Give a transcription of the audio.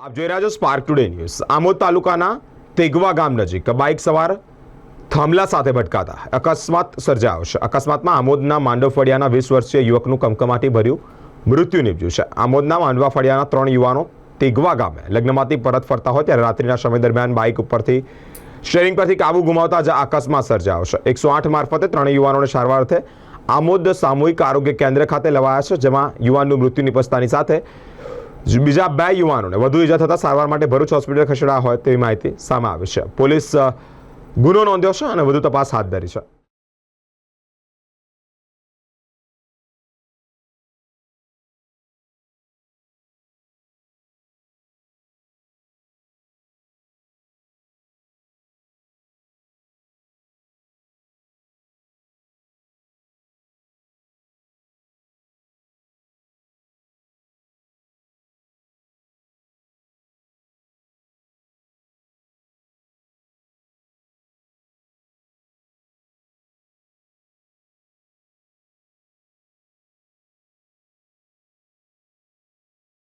આપ જોઈ રહ્યા છો સ્પાર્ક ટુડે ન્યૂઝ આમોદ તાલુકાના તેગવા ગામ નજીક બાઇક સવાર થાંભલા સાથે ભટકાતા અકસ્માત સર્જાયો છે. અકસ્માતમાં આમોદના માંડવ ફળિયાના વીસ વર્ષીય યુવકનું કમકમાટી ભર્યું મૃત્યુ નીપજ્યું છે. આમોદના માંડવા ફળિયાના ત્રણ યુવાનો તેગવા ગામે લગ્નમાંથી પરત ફરતા હોય ત્યારે રાત્રિના સમય દરમિયાન બાઇક ઉપરથી સ્ટેરિંગ પરથી કાબુ ગુમાવતા જ અકસ્માત સર્જાયો છે. એકસો આઠ મારફતે ત્રણેય યુવાનોને સારવાર અર્થે આમોદ સામૂહિક આરોગ્ય કેન્દ્ર ખાતે લવાયા છે, જેમાં યુવાનનું મૃત્યુ નિપજતાની સાથે બીજા બે યુવાનોને વધુ ઈજા થતાં સારવાર માટે ભરૂચ હોસ્પિટલ ખસેડાયા હોય તેવી માહિતી સામે આવી છે. પોલીસ ગુનો નોંધ્યો છે અને વધુ તપાસ હાથ ધરી છે.